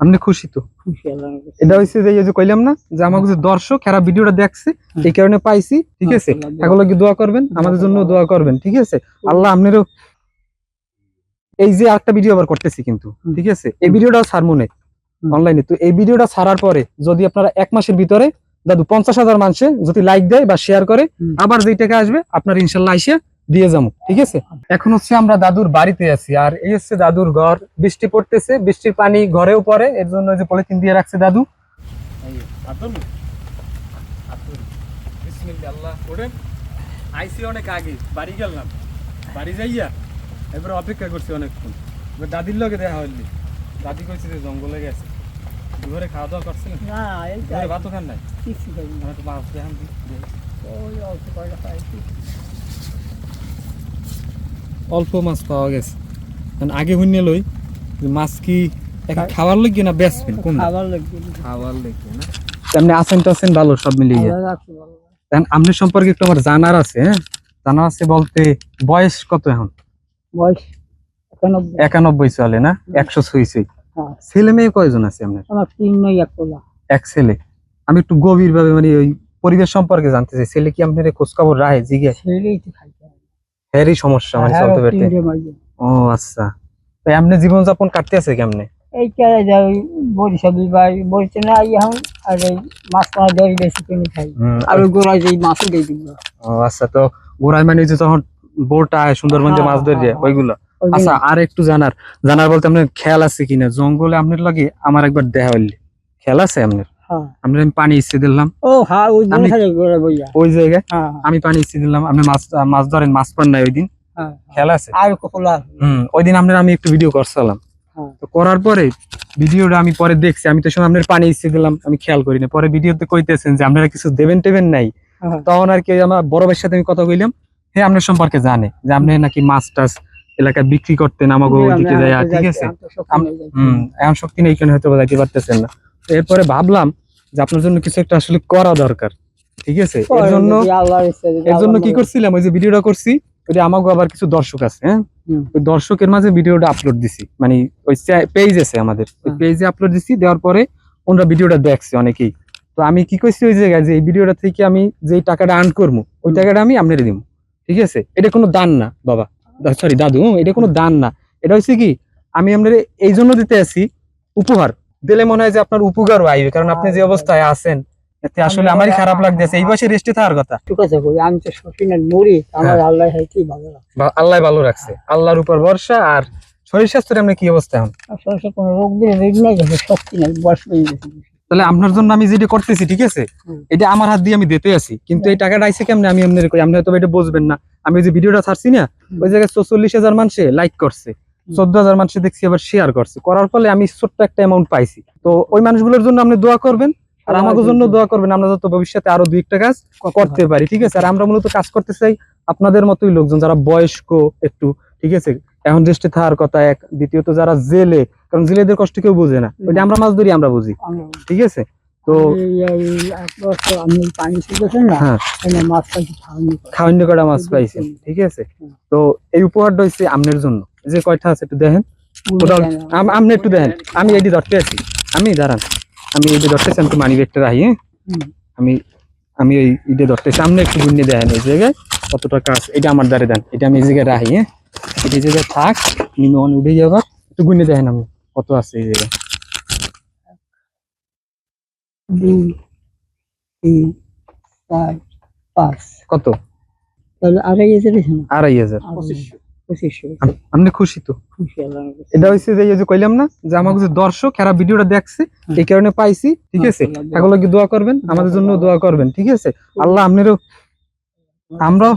আপনি খুশি তো। এটা হচ্ছে যে যে কইলাম না যে আমাকে যে দর্শক এরা ভিডিওটা দেখছে এই কারণে পাইছি ঠিক আছে? আল্লাহ এগুলো কি দোয়া করবেন? আমাদের জন্য দোয়া করবেন ঠিক আছে? আল্লাহ আপনারও এই যে একটা ভিডিও আবার করতেছি কিন্তু ঠিক আছে? এই ভিডিওটাও নাই অনলাইনে তো এই ভিডিওটা ছাড়ার পরে যদি আপনারা এক মাসের ভিতরে দাদু পঞ্চাশ হাজার মানুষে যদি লাইক দেয় বা শেয়ার করে আবার যেই টাকা আসবে আপনার ইনশাল্লাহ আইসে দিয়ে যাব ঠিক আছে? এখন হচ্ছে আমরা দাদুর বাড়িতে আছি আর এই হচ্ছে দাদুর ঘর। বৃষ্টি পড়তেছে বৃষ্টির পানি ঘরেও পড়ে এর জন্য ওই যে পলিথিন দিয়ে রাখছে দাদু। আইসি অনেক আগে বাড়ি গেলাম বাড়ি যাইয়া এবার অপেক্ষা করছি অনেকক্ষণ এবার দাদির লগে দেখা হইলি দাদি কইছে যে জঙ্গলে গেছে দুপুরে খাওয়া দাওয়া করছিলেন না এই তো ভাতও খান নাই কিছু না। তো দেখান অল্প মাছ পাওয়া গেছে। কারণ আগে হইনে লই যে মাছ কি খাওয়ার লাগবে না বেচবেন? কোন খাবার লাগবে। খাওয়ার লাগবে না। তেমনি আছেন টাছেন ভালো সব মিলিয়ে। কারণ আপনার সম্পর্কে একটু আমার জানার আছে হ্যাঁ? জানার আছে বলতে বয়স কত এখন? বয়স একানব্বই। চলে না? একশো ছুঁইছই হ্যাঁ। ছেলে মেয়ে কয়জন আছে আপনার? আমার তিন নয় এক কোলা এক ছেলে। আমি একটু গভীর ভাবে মানে ওই পরিবেশ সম্পর্কে জানতে চাই। ছেলে কি আপনার খোঁজ খবর রাখে? জিজ্ঞেস। তো। হ্যারই সমস্যা মানে হ্যাঁ, চলতে পারতে। ও আচ্ছা। তাই আপনি জীবনযাপন কাটতে আছে কেমনে? এই চালে যাই বরিশালি বাই বরিশাল না এখন আর এই মাছ মাছ দই বেশি কিনে খাই। আর ওই গোড়ায় যেই মাছও দিয়ে দিব ও আচ্ছা তো গোড়ায় মানে যে তখন আয় সুন্দরবন যে হ্যাঁ, মাছ ধরে হ্যাঁ, ওইগুলো। আচ্ছা আর একটু জানার। জানার বলতে আপনার খেয়াল আছে কিনা? জঙ্গলে আপনার লাগে আমার একবার দেখা হইলি। খেয়াল আছে আপনার? হ্যাঁ। আপনার আমি পানি ইচ্ছে দিলাম। ও হ্যাঁ ওই জায়গায় হ্যাঁ। আমি পানি ইচ্ছে দিলাম। আপনি মাছ মাছ ধরেন মাছ পান নাই ওই দিন খেয়াল আছে? আর হম ওই দিন আপনার আমি একটু ভিডিও করছিলাম। হ্যাঁ। তো করার পরে ভিডিওটা আমি পরে দেখছি। আমি তো সময় আপনার পানি ইচ্ছে দিলাম আমি খেয়াল করি না। পরে ভিডিওতে কইতেছেন যে আপনারা কিছু দেবেন টেবেন নাই। তখন আর কি আমার বড় ভাইয়ের সাথে আমি কথা কইলাম। হ্যাঁ আপনার সম্পর্কে জানে যে আপনি নাকি মাছ টাছ এলাকায় বিক্রি করতেন আমাকে ওইদিকে যায় ঠিক আছে? এখন শক্তি নেই কেন হয়তো যাইতে পারতেছেন না। এরপরে ভাবলাম যে আপনার জন্য কিছু একটা আসলে করা দরকার ঠিক আছে? এর জন্য এর জন্য কি করছিলাম? ওই যে ভিডিওটা করছি ওইটা আমাকে আবার কিছু দর্শক আছে হ্যাঁ? ওই দর্শকের মাঝে ভিডিওটা আপলোড দিছি। মানে ওই পেজ আছে আমাদের। ওই হ্যাঁ। পেজে আপলোড দিছি দেওয়ার পরে ওনারা ভিডিওটা দেখছে অনেকেই। তো আমি কি করছি ওই জায়গায় যে এই ভিডিওটা থেকে আমি যে টাকাটা আর্ন করব ওই টাকাটা আমি আপনারে দিব ঠিক আছে? এটা কোনো দান না বাবা। সরি দাদু এটা কোনো দান না। এটা হচ্ছে কি আমি আপনার এই জন্য দিতে আছি উপহার। দিলে মনে হয় যে আপনার উপকারও আইবে কারণ আপনি যে অবস্থায় আছেন এতে আসলে আমারই খারাপ লাগতেছে। এই বয়সে রেস্টে থাকার কথা। ঠিক আছে কই আমি তো সফিনার মরি আমার হ্যাঁ। আল্লাহ হয় কি ভালো আল্লাহ ভালো রাখছে। আল্লাহর উপর ভরসা আর শরীর স্বাস্থ্যের আমরা কি অবস্থা এখন? সরষে কোনো রোগ রোগ নাই গেছে শক্তি নাই বয়স হয়ে গেছে। তাহলে আপনার জন্য আমি যেটা করতেছি ঠিক আছে? এটা আমার হাত দিয়ে আমি দিতে আছি। কিন্তু এই টাকাটা আইসে কেমনে? আমি এমনি করি আপনি হয়তো এটা বুঝবেন না। আমি যে ভিডিওটা ছাড়ছি না ওই জায়গায় চল্লিশ হাজার মানুষে লাইক করছে। চোদ্দ হাজার মানুষে দেখছি আবার শেয়ার করছে। করার ফলে আমি ছোট্ট একটা অ্যামাউন্ট পাইছি। তো ওই মানুষগুলোর জন্য আপনি দোয়া করবেন। আর আমাদের জন্য দোয়া করবেন আমরা যত ভবিষ্যতে আরও দুই একটা কাজ করতে পারি। ঠিক আছে? আর আমরা মূলত কাজ করতে চাই আপনাদের মতোই লোকজন যারা বয়স্ক একটু ঠিক আছে? এখন রেস্টে থাকার কথা এক। দ্বিতীয়ত যারা জেলে কারণ জেলেদের কষ্ট কেউ বুঝে না। ওইটা আমরা মাছ ধরি আমরা বুঝি ঠিক আছে? তো পানি না হ্যাঁ। মাছ কটা মাছ পাইছেন ঠিক আছে? তো এই উপহারটা হচ্ছে আমনের জন্য। যে কয়টা আছে একটু দেখেন। আম- আপনি একটু দেখেন। আমি এটি ধরতে আছি। আমি দাঁড়ান। আমি এটি ধরতেছি আমি মানি ব্যাগটা রাখি হ্যাঁ? আমি আমি ওই ইটে ধরতেছি আপনি একটু গুণে দেখেন এই জায়গায় কত টাকা আছে। এটা আমার দ্বারে দেন। এটা আমি এই জায়গায় রাখি হ্যাঁ? এটা এই জায়গায় থাক নিমন উঠে যাবার একটু গুণে দেখেন আপনি কত আছে এই জায়গায়। দুই তিন চার পাঁচ। কত? তাহলে আড়াই হাজার আড়াই হাজার। পঁচিশশো আপনি খুশি। তো? কাছে। এটা হচ্ছে যে যে কইলাম না যে আমাকে যে দর্শক এরা ভিডিওটা দেখছে এই কারণে পাইছি ঠিক আছে? আল্লাহ এগুলো কি দোয়া করবেন আমাদের জন্য দোয়া করবেন ঠিক আছে? আল্লাহ আপনারও আমরাও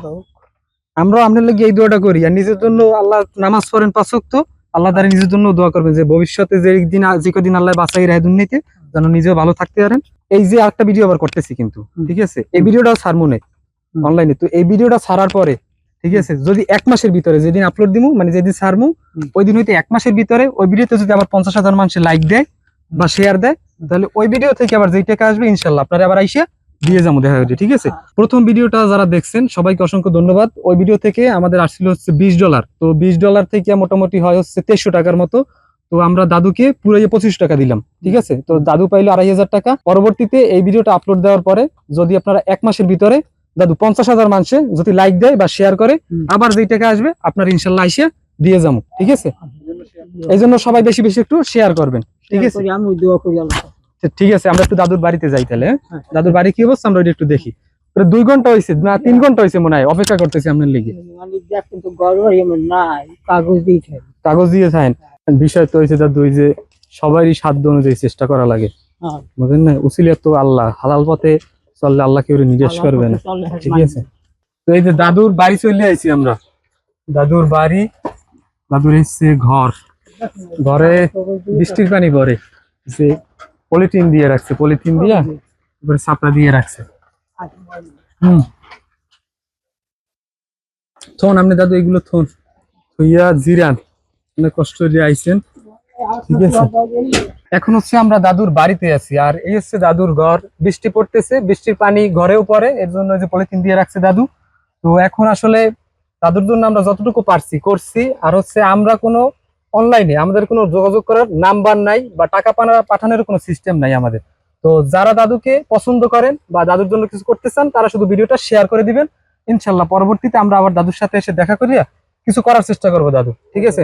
আমরাও আপনার লাগে এই দোয়াটা করি। আর নিজের জন্য আল্লাহ নামাজ পড়েন পাঁচক তো আল্লাহ তারা নিজের জন্য দোয়া করবেন যে ভবিষ্যতে যে দিন যে কদিন আল্লাহ বাঁচাই রায় দুর্নীতি যেন নিজেও ভালো থাকতে পারেন। এই যে একটা ভিডিও আবার করতেছি কিন্তু ঠিক আছে? এই ভিডিওটাও হুম। অনলাইনে তো এই ভিডিওটা ছাড়ার পরে ঠিক আছে? যদি এক মাসের ভিতরে যেদিন আপলোড দিমু মানে যেদিন হুম। ওই দিন হইতে এক মাসের ভিতরে ওই ভিডিওতে যদি আবার পঞ্চাশ হাজার মানুষের লাইক দেয় বা শেয়ার দেয় তাহলে ওই ভিডিও থেকে আবার যেই টাকা আসবে ইনশাল্লাহ আপনারা আবার আইসা দিয়ে যাব দেখা যাবে ঠিক আছে? প্রথম ভিডিওটা যারা দেখছেন সবাইকে অসংখ্য ধন্যবাদ। ওই ভিডিও থেকে আমাদের আসছিল হচ্ছে বিশ ডলার তো বিশ ডলার থেকে মোটামুটি হয় হচ্ছে তেইশশো টাকার মতো। তো তো আমরা দাদুকে পুরো পঁচিশ টাকা দিলাম ঠিক আছে? তো দাদু পাইলো আড়াই হাজার টাকা। পরবর্তীতে এই ভিডিওটা আপলোড দেওয়ার পরে যদি আপনারা এক মাসের ভিতরে দাদু পঞ্চাশ হাজার মানুষে যদি লাইক দেয় বা শেয়ার করে আবার যেই টাকা আসবে আপনার ইনশাল্লাহ এসে দিয়ে যাব ঠিক আছে? এই জন্য সবাই বেশি বেশি একটু শেয়ার করবেন ঠিক আছে? ঠিক আছে আমরা একটু দাদুর বাড়িতে যাই তাহলে হ্যাঁ? হ্যাঁ। দাদুর বাড়ি কি অবস্থা? আমরা একটু দেখি। দুই ঘণ্টা হয়েছে না তিন ঘণ্টা হয়েছে মনে হয় অপেক্ষা করতেছি আপনার লিগে। মানে কাগজ দিয়ে থাকেন বিষয় তো হয়েছে দাদু ওই যে সবারই সাধ্য অনুযায়ী চেষ্টা করা লাগে। হ্যাঁ। বুঝলেন না? উসিলিয়া তো আল্লাহ হালাল পথে চললে আল্লাহ কেউ নির্দেশ করবে না। ঠিক আছে? তো এই যে দাদুর বাড়ি চলে আইছি আমরা। দাদুর বাড়ি দাদুর এসছে ঘর। ঘরে বৃষ্টির পানি পড়ে। যে পলিথিন দিয়ে রাখছে পলিথিন দিয়ে এবারে ছাপড়া দিয়ে রাখছে। হুম। থন আপনি দাদু এগুলো থন। থইয়া জিরান। অনেক কষ্ট দিয়ে আইছেন। এখন হচ্ছে আমরা দাদুর বাড়িতে আছি, আর এই হচ্ছে দাদুর ঘর। বৃষ্টি পড়তেছে, বৃষ্টির পানি ঘরেও পড়ে, এর জন্য যে পলিথিন দিয়ে রাখছে দাদু। তো এখন আসলে দাদুর জন্য আমরা যতটুকু পারছি, করছি। আর হচ্ছে আমরা কোনো অনলাইনে আমাদের কোনো যোগাযোগ করার নাম্বার নাই, বা টাকা পানা পাঠানোর কোনো সিস্টেম নাই আমাদের। তো যারা দাদুকে পছন্দ করেন, বা দাদুর জন্য কিছু করতে চান, তারা শুধু ভিডিওটা শেয়ার করে দিবেন। ইনশাল্লাহ পরবর্তীতে আমরা আবার দাদুর সাথে এসে দেখা করিয়া কিছু করার চেষ্টা করব দাদু, ঠিক আছে?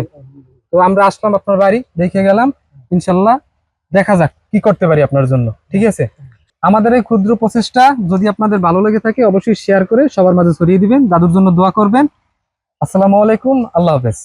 তো আমরা আসলাম আপনার বাড়ি, দেখে গেলাম, ইনশাল্লাহ দেখা যাক কি করতে পারি আপনার জন্য, ঠিক আছে? আমাদের এই ক্ষুদ্র প্রচেষ্টা যদি আপনাদের ভালো লেগে থাকে, অবশ্যই শেয়ার করে সবার মাঝে ছড়িয়ে দিবেন। দাদুর জন্য দোয়া করবেন। আসসালামু আলাইকুম, আল্লাহ হাফেজ।